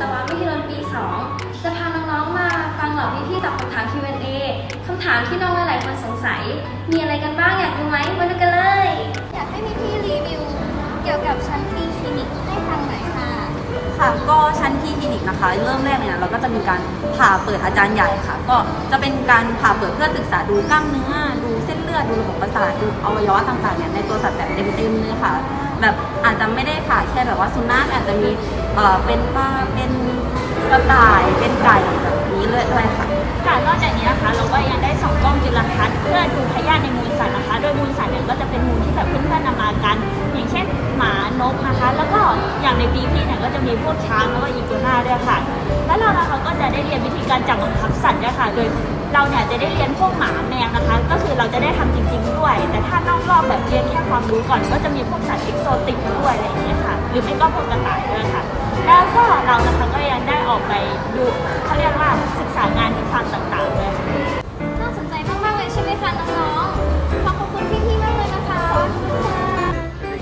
ตวมหิดลปี 2 จะพาน้องๆมาฟังเหล่าพี่ๆตอบคำถาม Q&A คำถามที่น้องหลายๆคนสงสัย มีอะไรกันบ้างอยากรู้ไหมมาดูกันเลย อยากให้พี่ๆรีวิว เกี่ยวกับชั้นฟรีคลินิกให้ฟังหน่อยค่ะ ค่ะก็ชั้นที่คลินิกนะคะ เริ่มแรกเนี่ยเราก็จะมีการผ่าเปิดอาจารย์ใหญ่ค่ะ ก็จะเป็นการผ่าเปิดเพื่อศึกษาดูกล้ามเนื้อ ดูเส้นเลือดดูระบบประสาทดูอวัยวะต่างๆเนี่ยในตัวสัตว์แบบเต็มๆเลยค่ะ แบบอาจจะไม่ได้ผ่าแค่แบบว่าสุนัขอาจจะมีเอ่อเป็นปลาเป็นกระต่ายเป็นไก่แบบนี้เลยด้วยค่ะ ค่ะนอกจากนี้นะคะ เราก็ยังได้ส่องกล้องจุลทรรศน์เพื่อดูพยาธิในมูลสัตว์นะคะ โดยมูลสัตว์เนี่ยก็จะเป็นมูลที่แบบเพื่อนๆนำมากัน อย่างเช่นหมานกนะคะ แล้วก็อย่างในปีพี่เนี่ยก็จะมีพวกช้างแล้วก็อีกัวน่าด้วยค่ะ แล้วเรานะคะก็จะได้เรียนวิธีการจับบังคับสัตว์ด้วยค่ะโดยเราเนี่ยจะได้เรียนพวกหมาแมวนะคะ ก็คือเราจะได้ทำจริง ๆ ด้วย แต่ถ้านอกรอบแบบเรียน ค่ความรู้ก่อนก็จะมีพวกสัตว์เอกโซติกด้วยอะไรอย่างเงี้ยค่ะ หรือไม่ก็พวกกระต่ายด้วยค่ะ แล้วก็เรานะคะก็ยังได้ออกไปดูเขาเรียกว่าศึกษางานที่ฟาร์มต่างๆด้วยค่ะน่าสนใจมากๆเลยใช่ไหมคะน้องๆขอขอบคุณพี่ๆมากเลยนะคะขอบคุณค่ะ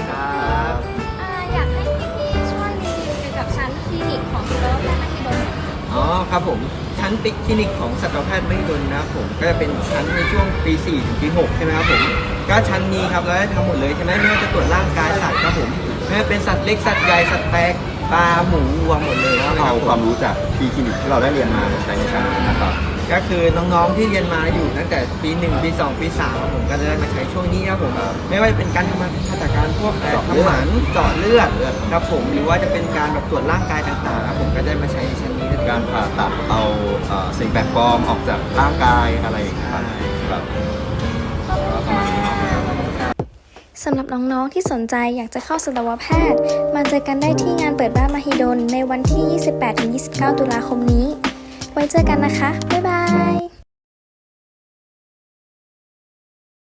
ครับอ่าอยากให้พี่ๆช่วยรีวิวเกี่ยวกับชั้นคลินิกของสัตวแพทย์มหิดลหน่อยค่ะอ๋อครับผมชั้นติคลินิกของสัตวแพทย์มหิดลนะครับผมก็จะเป็นชั้นในช่วงปี4ถึงปี6ใช่ไหมครับผม ก็ชั้นนี้ครับเราได้ทำหมดเลยใช่ไหมไม่ว่าจะตรวจร่างกายสัตว์ครับผมไม่ว่าเป็นสัตว์เล็กสัตว์ใหญ่สัตว์แปลกปลาหมูวัวหมดเลยใช่ไหมคเอารับความรู้จากทีคลินิกที่เราได้เรียนมามาใช้ในชั้นนี้นะครับ ก็คือน้องๆที่เรียนมาอยู่ตั้งแต่ปี1ปี2ปี3ครับผมก็จะได้มาใช้ช่วงนี้ครับผมไม่ว่าจะเป็นการทำมาตรการพวกเจาะเลือดทำหมันเจาะเลือดครับผมหรือว่าจะเป็นการแบบตรวจร่างกายต่างๆครับผมก็ได้มาใช้ในชั้นนี้ด้วยการผ่าตัดเอาเอ่อสิ่งแปลกปลอมออกจากร่างกายอะไรอย่างเงี้ยครับครั สำหรับน้องๆที่สนใจอยากจะเข้าสัตวแพทย์ มาเจอกันได้ที่งานเปิดบ้านมหิดลในวันที่ 28-29 ตุลาคมนี้ ไว้เจอกันนะคะ